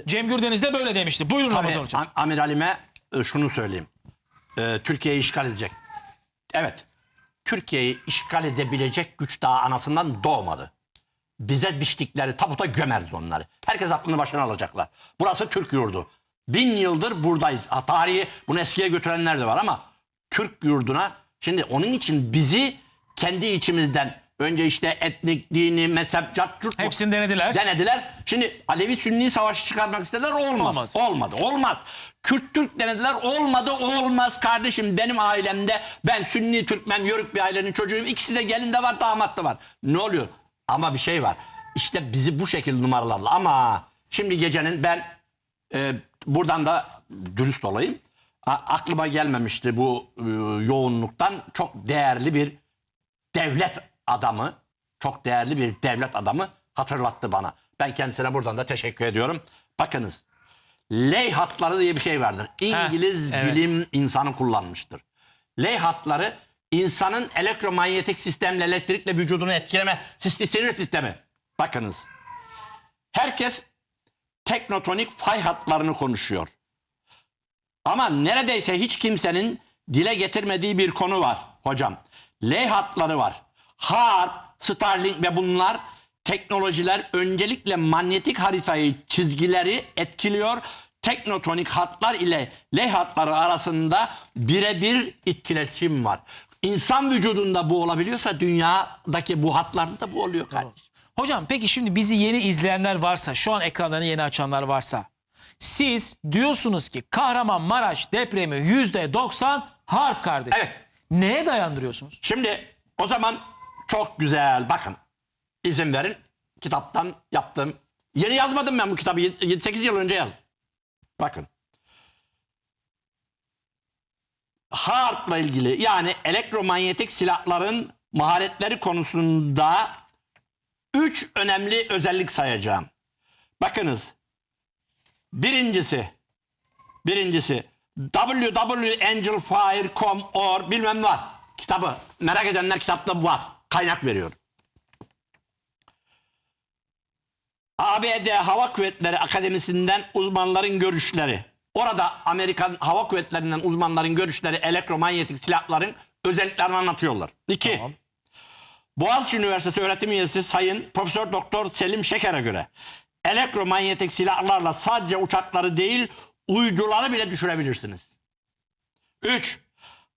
Şimdi Cem Gürdeniz de böyle demişti. Buyurun tabii, Ramazan Hocam. Am- amiralime e, şunu söyleyeyim. E, Türkiye'yi işgal edecek. Evet. Türkiye'yi işgal edebilecek güç daha anasından doğmadı. Bize biçtikleri tabuta gömeriz onları. Herkes aklını başına alacaklar. Burası Türk yurdu. Bin yıldır buradayız. Ha, tarihi bunu eskiye götürenler de var ama Türk yurduna şimdi onun için bizi kendi içimizden önce işte etnik, dini, mezhep, cat, curt, Hepsini denediler. denediler. Şimdi Alevi Sünni savaşı çıkarmak istediler olmaz. Olmaz. Olmadı. Olmaz. Kürt Türk denediler olmadı olmaz kardeşim benim ailemde ben Sünni Türkmen Yörük bir ailenin çocuğuyum ikisi de gelin de var damat da var. Ne oluyor? Ama bir şey var. İşte bizi bu şekilde numaralarla ama şimdi gecenin ben e, buradan da dürüst olayım. A- aklıma gelmemişti bu e, yoğunluktan çok değerli bir devlet adamı, çok değerli bir devlet adamı hatırlattı bana. Ben kendisine buradan da teşekkür ediyorum. Bakınız, ley hatları diye bir şey vardır. İngiliz evet. bilim insanı kullanmıştır. Ley hatları insanın elektromanyetik sistemle, elektrikle vücudunu etkileme sinir sistemi. Bakınız, herkes teknotonik fay hatlarını konuşuyor. Ama neredeyse hiç kimsenin dile getirmediği bir konu var hocam. L hatları var. HARP, Starlink ve bunlar teknolojiler öncelikle manyetik haritayı, çizgileri etkiliyor. Teknotonik hatlar ile L hatları arasında birebir etkileşim var. İnsan vücudunda bu olabiliyorsa dünyadaki bu hatlarda da bu oluyor kardeşim. Hocam peki şimdi bizi yeni izleyenler varsa, şu an ekranlarını yeni açanlar varsa, siz diyorsunuz ki Kahramanmaraş depremi %90 harp kardeşim. Evet. Neye dayandırıyorsunuz? Şimdi o zaman çok güzel bakın izin verin kitaptan yaptım. Yeni yazmadım ben bu kitabı 7-8 yıl önce yazdım. Bakın. Harp'la ilgili yani elektromanyetik silahların maharetleri konusunda üç önemli özellik sayacağım. Bakınız. Birincisi Birincisi www.angelfire.com or bilmem var. Kitabı merak edenler kitapta var. Kaynak veriyor. ABD Hava Kuvvetleri Akademisi'nden uzmanların görüşleri. Orada Amerikan Hava Kuvvetleri'nden uzmanların görüşleri elektromanyetik silahların özelliklerini anlatıyorlar. İki. Tamam. Boğaziçi Üniversitesi öğretim üyesi Sayın Profesör Doktor Selim Şeker'e göre elektromanyetik silahlarla sadece uçakları değil uyduları bile düşürebilirsiniz. 3.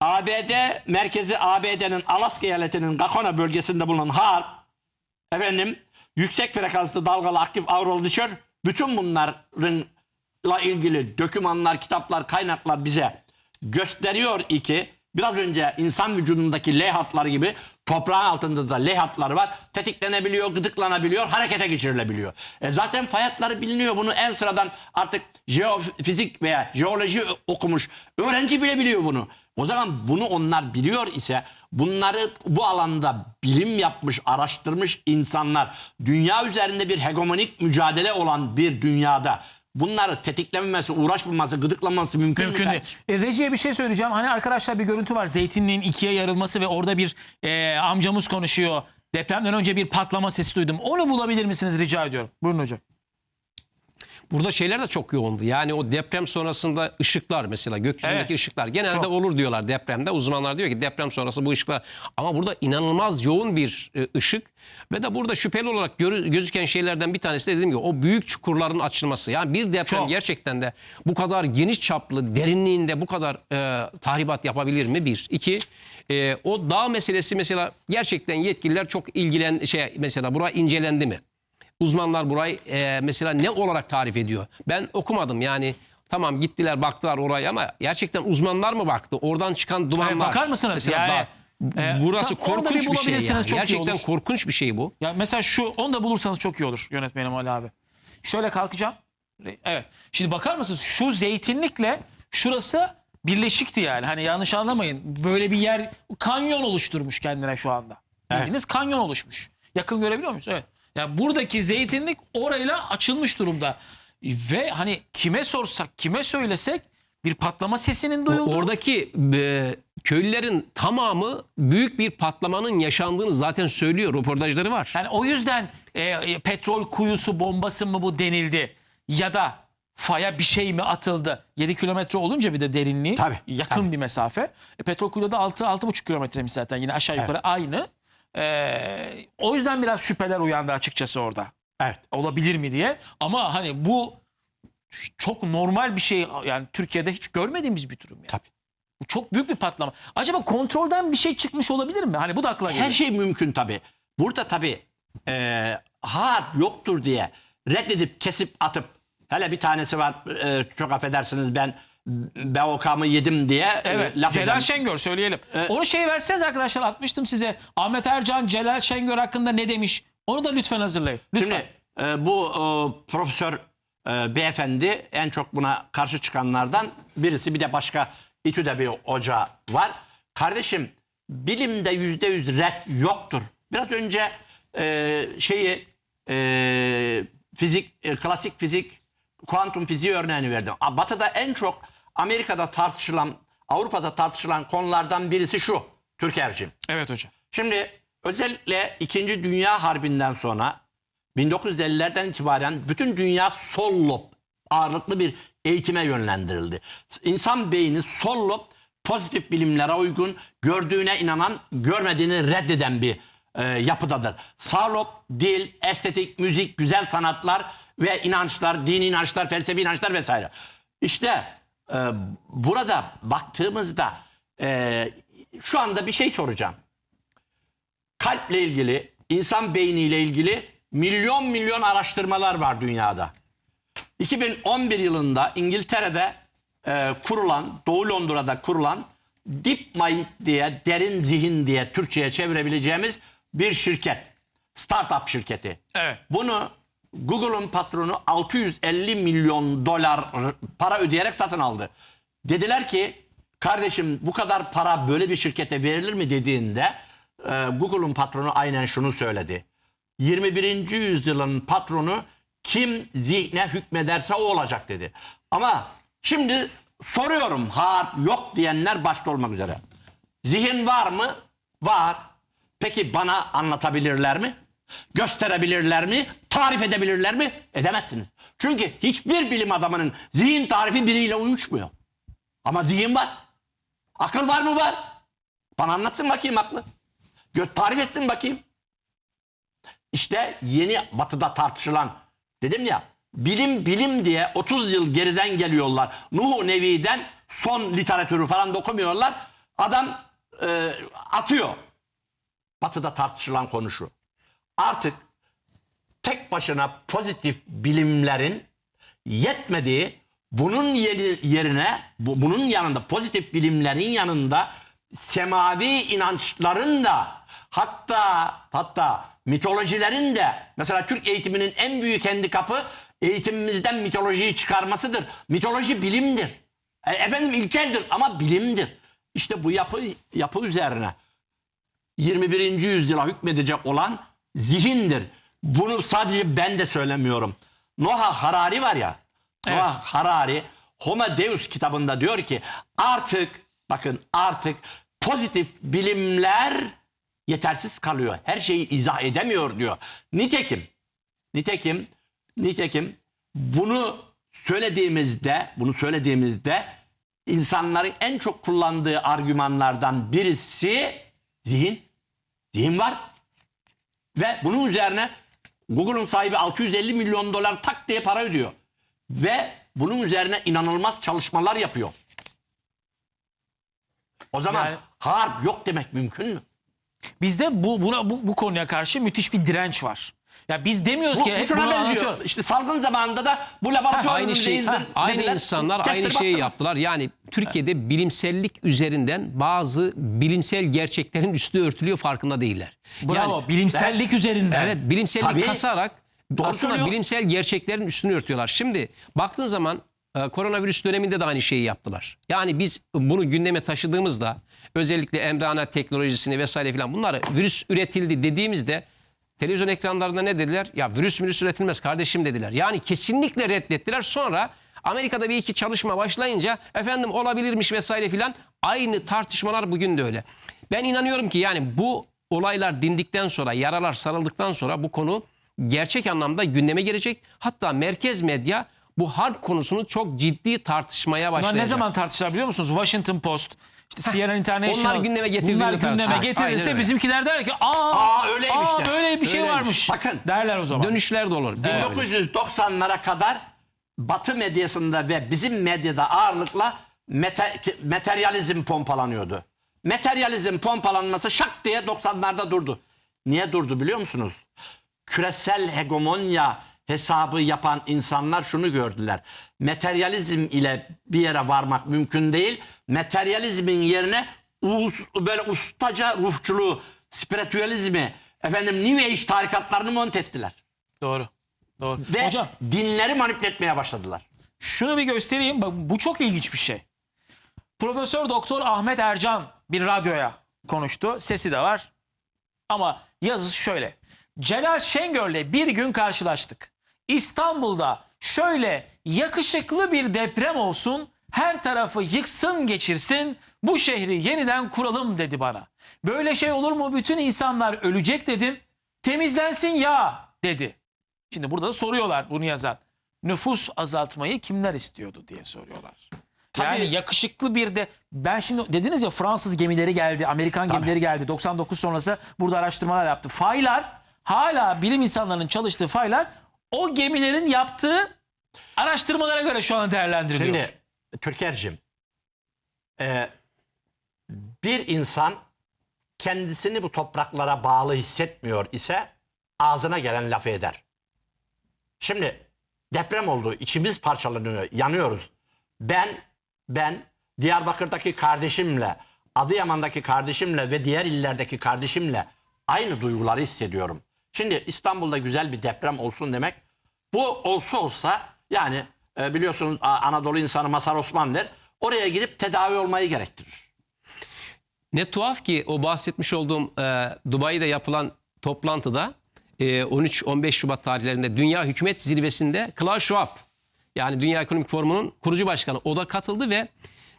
ABD merkezi ABD'nin Alaska eyaletinin Gakona bölgesinde bulunan HARP efendim yüksek frekanslı dalgalı aktif aurol düşür. Bütün bunlarla ilgili dokümanlar, kitaplar, kaynaklar bize gösteriyor ki biraz önce insan vücudundaki L hatları gibi toprağın altında da L hatları var. Tetiklenebiliyor, gıdıklanabiliyor, harekete geçirilebiliyor. E zaten fay hatları biliniyor. Bunu en sıradan artık jeofizik veya jeoloji okumuş öğrenci bile biliyor bunu. O zaman bunu onlar biliyor ise bunları bu alanda bilim yapmış, araştırmış insanlar dünya üzerinde bir hegemonik mücadele olan bir dünyada bunları tetiklememesi, uğraşmaması, gıdıklamaması mümkün, Mümkün mü? değil. E, Reji'ye bir şey söyleyeceğim. Hani arkadaşlar bir görüntü var. Zeytinliğin ikiye yarılması ve orada bir e, amcamız konuşuyor. Depremden önce bir patlama sesi duydum. Onu bulabilir misiniz rica ediyorum. Buyurun hocam. Burada şeyler de çok yoğundu. Yani o deprem sonrasında ışıklar mesela gökyüzündeki Evet. ışıklar genelde Çok. olur diyorlar depremde. Uzmanlar diyor ki deprem sonrası bu ışıklar ama burada inanılmaz yoğun bir e, ışık ve de burada şüpheli olarak gözüken şeylerden bir tanesi de dediğim gibi o büyük çukurların açılması. Yani bir deprem Çok. gerçekten de bu kadar geniş çaplı derinliğinde bu kadar e, tahribat yapabilir mi? Bir. İki, e, o dağ meselesi mesela gerçekten yetkililer çok ilgilen şey mesela bura incelendi mi? Uzmanlar burayı e, mesela ne olarak tarif ediyor? Ben okumadım yani tamam gittiler baktılar oraya ama gerçekten uzmanlar mı baktı? Oradan çıkan dumanlar. Evet, bakar mısınız? Mesela Yani, e, burası tam orada bir korkunç bir şey yani. çok iyi Gerçekten olur. korkunç bir şey bu. Ya mesela şu onu da bulursanız çok iyi olur yönetmenim Ali abi. Şöyle kalkacağım. Evet. Şimdi bakar mısınız? Şu zeytinlikle şurası birleşikti yani. Hani yanlış anlamayın. Böyle bir yer kanyon oluşturmuş kendine şu anda. Bildiğiniz kanyon oluşmuş. Yakın görebiliyor muyuz? Evet. Ya buradaki zeytinlik orayla açılmış durumda. Ve hani kime sorsak, kime söylesek bir patlama sesinin duyulduğunu. Oradaki e, köylülerin tamamı büyük bir patlamanın yaşandığını zaten söylüyor. Röportajları var. Yani o yüzden e, e, petrol kuyusu bombası mı bu denildi? Ya da faya bir şey mi atıldı? 7 kilometre olunca bir de derinliği Tabii, yakın tabii. bir mesafe. E, petrol kuyuda 6 6,5 kilometremiş zaten yine aşağı yukarı aynı. E, o yüzden biraz şüpheler uyandı açıkçası orada. Evet. Olabilir mi diye. Ama hani bu çok normal bir şey yani Türkiye'de hiç görmediğimiz bir durum ya. Tabii. Bu çok büyük bir patlama. Acaba kontrolden bir şey çıkmış olabilir mi? Hani bu da akla geliyor. Her şey mümkün tabii. Burada tabii e, harp yoktur diye reddedip kesip atıp hele bir tanesi var e, çok affedersiniz ben BOK'mı yedim diye e, Evet. laf Celal eden- Şengör söyleyelim. E- Onu şey verseniz arkadaşlar atmıştım size. Ahmet Ercan Celal Şengör hakkında ne demiş? Onu da lütfen hazırlayın. Lütfen. Şimdi e, bu e, profesör e, beyefendi en çok buna karşı çıkanlardan birisi. Bir de başka İTÜ'de bir hoca var. Kardeşim bilimde yüzde yüz red yoktur. Biraz önce e, şeyi e, fizik, e, klasik fizik, kuantum fiziği örneğini verdim. Batı'da en çok Amerika'da tartışılan, Avrupa'da tartışılan konulardan birisi şu. Türker'cim. evet hocam. Şimdi özellikle 2. Dünya Harbi'nden sonra 1950'lerden itibaren bütün dünya sol lob ağırlıklı bir eğitime yönlendirildi. İnsan beyni sol lob pozitif bilimlere uygun, gördüğüne inanan, görmediğini reddeden bir e, yapıdadır. Sağ lob dil, estetik, müzik, güzel sanatlar ve inançlar, dini inançlar, felsefi inançlar vesaire. İşte e, burada baktığımızda e, şu anda bir şey soracağım kalple ilgili, insan beyniyle ilgili milyon milyon araştırmalar var dünyada. 2011 yılında İngiltere'de e, kurulan, Doğu Londra'da kurulan Deep Mind diye, derin zihin diye Türkçe'ye çevirebileceğimiz bir şirket. Startup şirketi. Evet. Bunu Google'un patronu 650 milyon dolar para ödeyerek satın aldı. Dediler ki kardeşim bu kadar para böyle bir şirkete verilir mi dediğinde e, Google'un patronu aynen şunu söyledi. 21. yüzyılın patronu kim zihne hükmederse o olacak dedi. Ama şimdi soruyorum harp yok diyenler başta olmak üzere. Zihin var mı? Var. Peki bana anlatabilirler mi? Gösterebilirler mi? Tarif edebilirler mi? Edemezsiniz. Çünkü hiçbir bilim adamının zihin tarifi biriyle uyuşmuyor. Ama zihin var. Akıl var mı? Var. Bana anlatsın bakayım aklı. Gö- tarif etsin bakayım. İşte yeni batıda tartışılan dedim ya bilim bilim diye 30 yıl geriden geliyorlar. Nuh Nevi'den son literatürü falan da. Adam e, atıyor. Batıda tartışılan konu şu. Artık tek başına pozitif bilimlerin yetmediği bunun yeri- yerine bu- bunun yanında pozitif bilimlerin yanında semavi inançların da hatta hatta mitolojilerin de mesela Türk eğitiminin en büyük handikapı eğitimimizden mitolojiyi çıkarmasıdır. Mitoloji bilimdir. E, efendim ilkeldir ama bilimdir. İşte bu yapı yapı üzerine 21. yüzyıla hükmedecek olan zihindir. Bunu sadece ben de söylemiyorum. Noah Harari var ya. Noah Harari Homo Deus kitabında diyor ki artık bakın artık pozitif bilimler yetersiz kalıyor. Her şeyi izah edemiyor diyor. Nitekim nitekim nitekim bunu söylediğimizde bunu söylediğimizde insanların en çok kullandığı argümanlardan birisi zihin. Zihin var. Ve bunun üzerine Google'un sahibi 650 milyon dolar tak diye para ödüyor. Ve bunun üzerine inanılmaz çalışmalar yapıyor. O zaman Yani- harp yok demek mümkün mü? Bizde bu buna bu, bu konuya karşı müthiş bir direnç var. Ya biz demiyoruz Bu, ki bu hep bunu benziyor. anlatıyorum. İşte salgın zamanında da bu laboratuvar Aynı şey, değildir. aynı dediler. insanlar Kestir aynı şeyi yaptılar. Yani Türkiye'de bilimsellik üzerinden bazı bilimsel gerçeklerin üstü örtülüyor farkında değiller. Bravo. Yani bilimsellik üzerinden. Evet bilimsellik Tabii. kasarak Doğru aslında söylüyor. bilimsel gerçeklerin üstünü örtüyorlar. Şimdi baktığın zaman e, koronavirüs döneminde de aynı şeyi yaptılar. Yani biz bunu gündeme taşıdığımızda özellikle emrana teknolojisini vesaire filan bunları virüs üretildi dediğimizde televizyon ekranlarında ne dediler? Ya virüs virüs üretilmez kardeşim dediler. Yani kesinlikle reddettiler. Sonra Amerika'da bir iki çalışma başlayınca efendim olabilirmiş vesaire filan aynı tartışmalar bugün de öyle. Ben inanıyorum ki yani bu olaylar dindikten sonra, yaralar sarıldıktan sonra bu konu gerçek anlamda gündeme gelecek. Hatta merkez medya bu harp konusunu çok ciddi tartışmaya Bunlar başlayacak. ne zaman tartıştılar biliyor musunuz? Washington Post, işte CNN International. Onlar gündeme getirdiğinde Bunlar gündeme öyle. bizimkiler der ki aa, Aa, öyleymiş aa de. böyle bir şey Öyleymiş. Varmış. Bakın. Derler o zaman. Dönüşler de olur. 1990'lara kadar Batı medyasında ve bizim medyada ağırlıkla mete- materyalizm pompalanıyordu. Materyalizm pompalanması şak diye 90'larda durdu. Niye durdu biliyor musunuz? Küresel hegemonya hesabı yapan insanlar şunu gördüler. Materyalizm ile bir yere varmak mümkün değil. Materyalizmin yerine böyle ustaca ruhçuluğu, spiritüalizmi, efendim New Age tarikatlarını monte ettiler. Doğru. Doğru. Ve Hocam dinleri manipüle etmeye başladılar. şunu bir göstereyim. Bak, bu çok ilginç bir şey. Profesör Doktor Ahmet Ercan bir radyoya konuştu. Sesi de var. Ama yazısı şöyle. Celal Şengör'le bir gün karşılaştık. İstanbul'da şöyle yakışıklı bir deprem olsun, her tarafı yıksın geçirsin, bu şehri yeniden kuralım dedi bana. Böyle şey olur mu? Bütün insanlar ölecek dedim. Temizlensin ya dedi. Şimdi burada da soruyorlar bunu yazan. Nüfus azaltmayı kimler istiyordu diye soruyorlar. Yani Tabii. yakışıklı bir de ben şimdi dediniz ya Fransız gemileri geldi, Amerikan gemileri geldi. 99 sonrası burada araştırmalar yaptı. Faylar hala bilim insanlarının çalıştığı faylar o gemilerin yaptığı araştırmalara göre şu an değerlendiriliyor. Şimdi Türker'cim e, bir insan kendisini bu topraklara bağlı hissetmiyor ise ağzına gelen lafı eder. Şimdi deprem oldu. içimiz parçalanıyor. Yanıyoruz. Ben ben Diyarbakır'daki kardeşimle, Adıyaman'daki kardeşimle ve diğer illerdeki kardeşimle aynı duyguları hissediyorum. Şimdi İstanbul'da güzel bir deprem olsun demek. Bu olsa olsa yani e, biliyorsunuz Anadolu insanı Masar Osman. Oraya gidip tedavi olmayı gerektirir. Ne tuhaf ki o bahsetmiş olduğum e, Dubai'de yapılan toplantıda e, 13-15 Şubat tarihlerinde Dünya Hükümet Zirvesi'nde Klaus Schwab yani Dünya Ekonomik Forumu'nun kurucu başkanı o da katıldı ve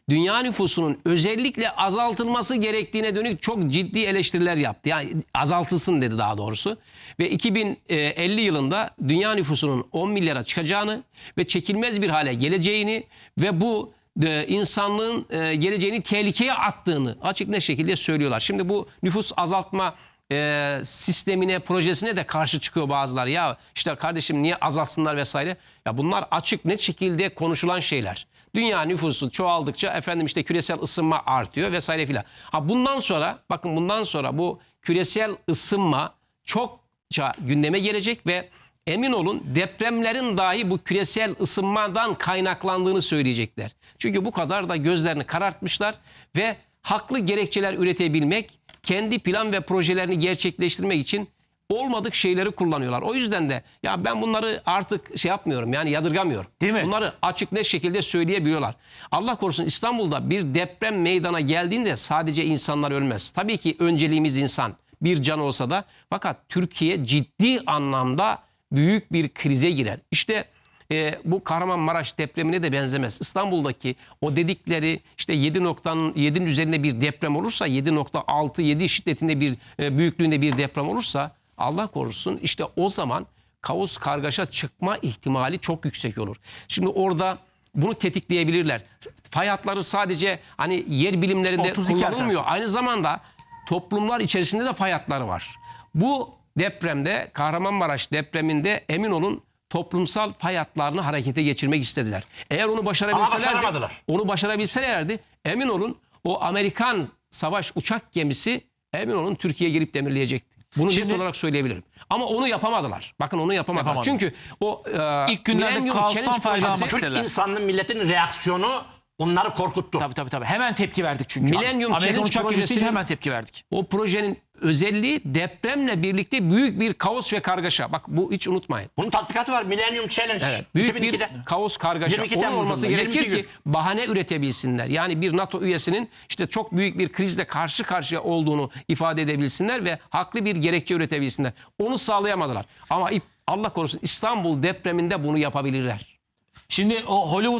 dünya nüfusunun özellikle azaltılması gerektiğine dönük çok ciddi eleştiriler yaptı. Yani azaltılsın dedi daha doğrusu. Ve 2050 yılında dünya nüfusunun 10 milyara çıkacağını ve çekilmez bir hale geleceğini ve bu e, insanlığın e, geleceğini tehlikeye attığını açık ne şekilde söylüyorlar. Şimdi bu nüfus azaltma e, sistemine, projesine de karşı çıkıyor bazılar. Ya işte kardeşim niye azalsınlar vesaire. Ya bunlar açık net şekilde konuşulan şeyler. Dünya nüfusu çoğaldıkça efendim işte küresel ısınma artıyor vesaire filan. Ha bundan sonra bakın bundan sonra bu küresel ısınma çokça gündeme gelecek ve emin olun depremlerin dahi bu küresel ısınmadan kaynaklandığını söyleyecekler. Çünkü bu kadar da gözlerini karartmışlar ve haklı gerekçeler üretebilmek, kendi plan ve projelerini gerçekleştirmek için olmadık şeyleri kullanıyorlar. O yüzden de ya ben bunları artık şey yapmıyorum yani yadırgamıyorum. Değil mi? Bunları açık net şekilde söyleyebiliyorlar. Allah korusun İstanbul'da bir deprem meydana geldiğinde sadece insanlar ölmez. Tabii ki önceliğimiz insan. Bir can olsa da fakat Türkiye ciddi anlamda büyük bir krize girer. İşte e, bu Kahramanmaraş depremine de benzemez. İstanbul'daki o dedikleri işte 7 noktanın 7'nin üzerinde bir deprem olursa 7.6 7 şiddetinde bir e, büyüklüğünde bir deprem olursa Allah korusun işte o zaman kaos kargaşa çıkma ihtimali çok yüksek olur. Şimdi orada bunu tetikleyebilirler. Fay hatları sadece hani yer bilimlerinde 32 kullanılmıyor. Aynı zamanda toplumlar içerisinde de fay hatları var. Bu depremde Kahramanmaraş depreminde emin olun toplumsal fay hatlarını harekete geçirmek istediler. Eğer onu başarabilselerdi, onu başarabilselerdi emin olun o Amerikan savaş uçak gemisi emin olun Türkiye'ye gelip demirleyecekti. Bunu Şimdi- net olarak söyleyebilirim. Ama onu yapamadılar. Bakın onu yapamadılar. Yapamadılar. Çünkü o e, İlk günlerde kaostan Challenge faydalanmak istediler. Türk insanının milletin reaksiyonu onları korkuttu. Tabii tabii tabii. Hemen tepki verdik çünkü. Millennium Amerikan Challenge uçak projesinin- hemen tepki verdik. o projenin özelliği depremle birlikte büyük bir kaos ve kargaşa. Bak bu hiç unutmayın. Bunun tatbikatı var. Millennium Challenge. Evet, büyük 2002'de. bir kaos kargaşa. 22 Onun olması 22 gerekir gün. ki bahane üretebilsinler. Yani bir NATO üyesinin işte çok büyük bir krizle karşı karşıya olduğunu ifade edebilsinler ve haklı bir gerekçe üretebilsinler. Onu sağlayamadılar. Ama Allah korusun İstanbul depreminde bunu yapabilirler. Şimdi o Hollywood